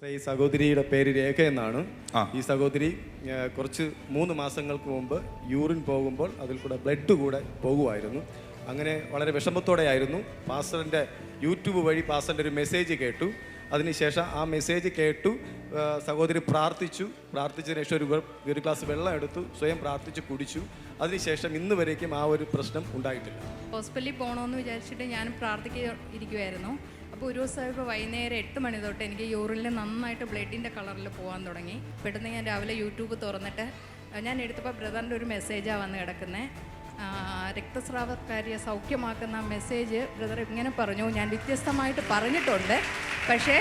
പക്ഷേ ഈ സഹോദരിയുടെ പേര് രേഖ എന്നാണ്. ഈ സഹോദരി കുറച്ച് മൂന്ന് മാസങ്ങൾക്ക് മുമ്പ് യൂറിൻ പോകുമ്പോൾ അതിൽ കൂടെ ബ്ലഡ് കൂടെ പോകുമായിരുന്നു. അങ്ങനെ വളരെ വിഷമത്തോടെയായിരുന്നു. പാസ്റ്ററിന്റെ യൂട്യൂബ് വഴി പാസ്റ്ററിന്റെ ഒരു മെസ്സേജ് കേട്ടു. അതിനുശേഷം ആ മെസ്സേജ് കേട്ടു. സഹോദരി പ്രാർത്ഥിച്ചു. പ്രാർത്ഥിച്ചതിന് ശേഷം ഒരു ഒരു ഗ്ലാസ് വെള്ളം എടുത്തു. സ്വയം പ്രാർത്ഥിച്ച് കുടിച്ചു. അതിനുശേഷം ഇന്ന് വരേക്കും ആ ഒരു പ്രശ്നം ഉണ്ടായിട്ടില്ല. ഹോസ്പിറ്റലിൽ പോകണമെന്ന് വിചാരിച്ചിട്ട് ഞാൻ പ്രാർത്ഥിക്കുകയായിരുന്നു ഇരിക്കുമായിരുന്നു അപ്പോൾ ഒരു ദിവസം ഇപ്പോൾ വൈകുന്നേരം എട്ട് മണി തൊട്ട് എനിക്ക് യൂറിനിൽ നന്നായിട്ട് ബ്ലഡിന്റെ കളറിൽ പോകാൻ തുടങ്ങി. പെട്ടെന്ന് ഞാൻ രാവിലെ യൂട്യൂബ് തുറന്നിട്ട് ഞാൻ എടുത്തപ്പോൾ ബ്രദറിന്റെ ഒരു മെസ്സേജാണ് വന്ന് കിടക്കുന്നത് രക്തസ്രാവക്കാരിയെ സൗഖ്യമാക്കുന്ന മെസ്സേജ് ബ്രദർ ഇങ്ങനെ പറഞ്ഞു. ഞാൻ വ്യത്യസ്തമായിട്ട് പറഞ്ഞിട്ടുണ്ട്. പക്ഷേ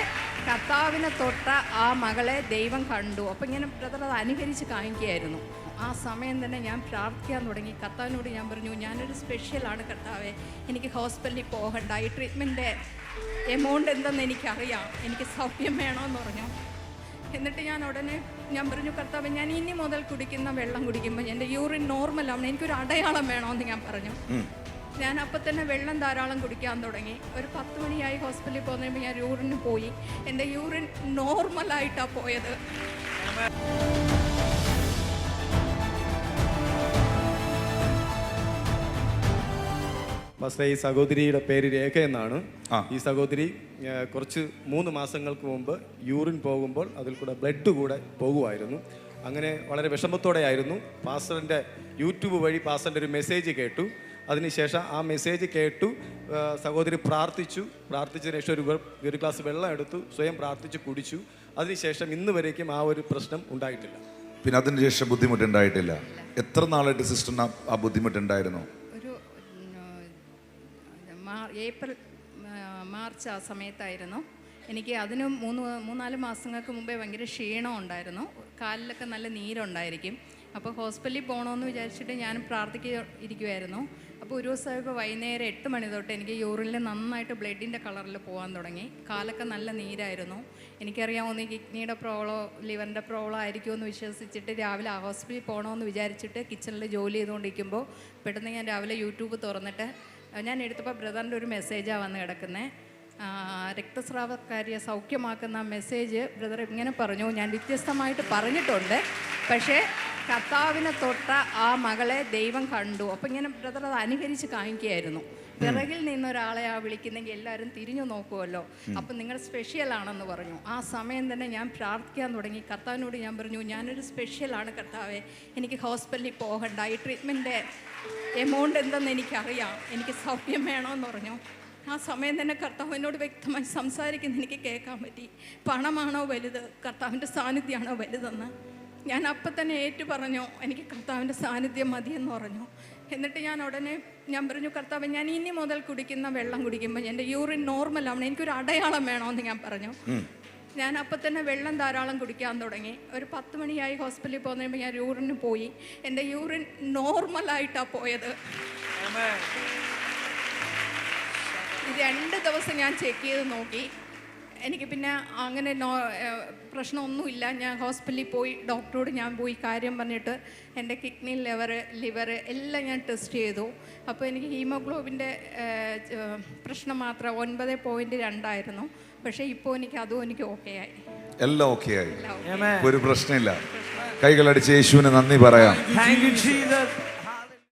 കർത്താവിനെ തൊട്ട ആ മകളെ ദൈവം കണ്ടു. അപ്പോൾ ഇങ്ങനെ ബ്രദർ അത് അനുകരിച്ച് കാണിക്കുകയായിരുന്നു. ആ സമയം തന്നെ ഞാൻ പ്രാർത്ഥിക്കാൻ തുടങ്ങി. കർത്താവിനോട് ഞാൻ പറഞ്ഞു ഞാനൊരു സ്പെഷ്യലാണ് കർത്താവെ. എനിക്ക് ഹോസ്പിറ്റലിൽ പോകണ്ട. ഈ ട്രീറ്റ്മെന്റ് എമൗണ്ട് എന്തെന്ന് എനിക്കറിയാം. എനിക്ക് സൗഖ്യം വേണമെന്ന് പറഞ്ഞു. എന്നിട്ട് ഞാൻ ഉടനെ ഞാൻ പറഞ്ഞു കർത്താവ് ഞാൻ ഇനി മുതൽ കുടിക്കുന്ന വെള്ളം കുടിക്കുമ്പോൾ എന്റെ യൂറിൻ നോർമൽ ആവണം എനിക്കൊരു അടയാളം വേണമെന്ന് ഞാൻ പറഞ്ഞു. ഞാൻ അപ്പം തന്നെ വെള്ളം ധാരാളം കുടിക്കാൻ തുടങ്ങി. ഒരു പത്ത് മണിയായി ഹോസ്പിറ്റലിൽ പോകുന്നപ്പോൾ ഞാൻ യൂറിന് പോയി. എന്റെ യൂറിൻ നോർമലായിട്ടാണ് പോയത്. പക്ഷേ ഈ സഹോദരിയുടെ പേര് രേഖ എന്നാണ്. ഈ സഹോദരി കുറച്ച് മൂന്ന് മാസങ്ങൾക്ക് മുമ്പ് യൂറിൻ പോകുമ്പോൾ അതിൽ കൂടെ ബ്ലഡ് കൂടെ പോകുമായിരുന്നു. അങ്ങനെ വളരെ വിഷമത്തോടെ ആയിരുന്നു പാസ്റ്ററിന്റെ യൂട്യൂബ് വഴി പാസ്റ്ററിന്റെ ഒരു മെസ്സേജ് കേട്ടു. അതിനുശേഷം ആ മെസ്സേജ് കേട്ടു. സഹോദരി പ്രാർത്ഥിച്ചു. പ്രാർത്ഥിച്ചതിന് ശേഷം ഒരു ഒരു ഗ്ലാസ് വെള്ളം എടുത്തു. സ്വയം പ്രാർത്ഥിച്ച് കുടിച്ചു. അതിനുശേഷം ഇന്ന് വരേക്കും ആ ഒരു പ്രശ്നം ഉണ്ടായിട്ടില്ല. പിന്നെ അതിനുശേഷം ബുദ്ധിമുട്ടുണ്ടായിട്ടില്ല. എത്ര നാളായിട്ട് സിസ്റ്ററിന് ആ- ബുദ്ധിമുട്ടുണ്ടായിരുന്നു? ഏപ്രിൽ മാർച്ച് ആ സമയത്തായിരുന്നു. എനിക്ക് അതിന് മൂന്ന് മൂന്നാൽ മാസങ്ങൾക്ക് മുമ്പേ ഭയങ്കര ക്ഷീണം ഉണ്ടായിരുന്നു. കാലിലൊക്കെ നല്ല നീരുണ്ടായിരിക്കും. അപ്പോൾ ഹോസ്പിറ്റലിൽ പോകണമെന്ന് വിചാരിച്ചിട്ട് ഞാൻ പ്രാർത്ഥിക്കുക ഇരിക്കുമായിരുന്നു അപ്പോൾ ഒരു ദിവസം ഇപ്പോൾ വൈകുന്നേരം എട്ട് മണി തൊട്ട് എനിക്ക് യൂറിനിൽ നന്നായിട്ട് ബ്ലഡിന്റെ കളറിൽ പോകാൻ തുടങ്ങി. കാലൊക്കെ നല്ല നീരായിരുന്നു. എനിക്കറിയാവുന്ന കിഡ്നിയുടെ പ്രോബ്ലോ ലിവറിന്റെ പ്രോബ്ലം ആയിരിക്കുമെന്ന് വിശ്വസിച്ചിട്ട് രാവിലെ ഹോസ്പിറ്റലിൽ പോകണമെന്ന് വിചാരിച്ചിട്ട് കിച്ചണിൽ ജോലി ചെയ്തുകൊണ്ടിരിക്കുമ്പോൾ പെട്ടെന്ന് ഞാൻ രാവിലെ യൂട്യൂബ് തുറന്നിട്ട് ഞാൻ എടുത്തപ്പോൾ ബ്രദറിന്റെ ഒരു മെസ്സേജാണ് വന്ന് കിടക്കുന്നത് രക്തസ്രാവക്കാരിയെ സൗഖ്യമാക്കുന്ന മെസ്സേജ് ബ്രദർ ഇങ്ങനെ പറഞ്ഞു. ഞാൻ വ്യത്യസ്തമായിട്ട് പറഞ്ഞിട്ടുണ്ട്. പക്ഷേ കർത്താവിനെ തൊട്ട ആ മകളെ ദൈവം കണ്ടു. അപ്പം ഇങ്ങനെ ബ്രദർ അത് അനുകരിച്ച് കാണിക്കുകയായിരുന്നു. പിറകിൽ നിന്ന് ആ വിളിക്കുന്നെങ്കിൽ എല്ലാവരും തിരിഞ്ഞു നോക്കുമല്ലോ അപ്പം നിങ്ങൾ സ്പെഷ്യൽ ആണെന്ന് പറഞ്ഞു. ആ സമയം തന്നെ ഞാൻ പ്രാർത്ഥിക്കാൻ തുടങ്ങി. കർത്താവിനോട് ഞാൻ പറഞ്ഞു ഞാനൊരു സ്പെഷ്യലാണ് കർത്താവെ. എനിക്ക് ഹോസ്പിറ്റലിൽ പോകണ്ട. ഈ ട്രീറ്റ്മെന്റ് എമൗണ്ട് എന്തെന്ന് എനിക്കറിയാം. എനിക്ക് സൗഖ്യം വേണമെന്ന് പറഞ്ഞു. ആ സമയം തന്നെ കർത്താവിനോട് വ്യക്തമായി സംസാരിക്കുന്ന. എനിക്ക് കേൾക്കാൻ പറ്റി. പണമാണോ വലുത്? കർത്താവിന്റെ സാന്നിധ്യമാണോ വലുതെന്ന്. ഞാൻ അപ്പം തന്നെ ഏറ്റു പറഞ്ഞു എനിക്ക് കർത്താവിന്റെ സാന്നിധ്യം മതിയെന്ന് പറഞ്ഞു. എന്നിട്ട് ഞാൻ ഉടനെ ഞാൻ പറഞ്ഞു കർത്താവ് ഞാൻ ഇനി മുതൽ കുടിക്കുന്ന വെള്ളം കുടിക്കുമ്പോൾ എന്റെ യൂറിൻ നോർമൽ ആവണം എനിക്കൊരു അടയാളം വേണമെന്ന് ഞാൻ പറഞ്ഞു. ഞാൻ അപ്പം തന്നെ വെള്ളം ധാരാളം കുടിക്കാൻ തുടങ്ങി. ഒരു പത്ത് മണിയായി ഹോസ്പിറ്റലിൽ പോകുന്നതിന് ഞാൻ യൂറിന് പോയി. എന്റെ യൂറിൻ നോർമലായിട്ടാണ് പോയത്. രണ്ട് ദിവസം ഞാൻ ചെക്ക് ചെയ്ത് നോക്കി. എനിക്ക് പിന്നെ അങ്ങനെ നോ പ്രശ്നമൊന്നുമില്ല. ഞാൻ ഹോസ്പിറ്റലിൽ പോയി ഡോക്ടറോട് ഞാൻ പോയി കാര്യം പറഞ്ഞിട്ട് എന്റെ കിഡ്നി ലിവർ ലിവർ എല്ലാം ഞാൻ ടെസ്റ്റ് ചെയ്തു. അപ്പോൾ എനിക്ക് ഹീമോഗ്ലോബിന്റെ പ്രശ്നം മാത്രം ഒൻപത് പോയിന്റ് രണ്ടായിരുന്നു പക്ഷേ ഇപ്പോൾ എനിക്ക് അതും എനിക്ക് ഓക്കെ ആയി എല്ലാം ഓക്കെ ആയി ഒരു പ്രശ്നമില്ല. കൈകളടിച്ച് യേശുവിന് നന്ദി പറയാം.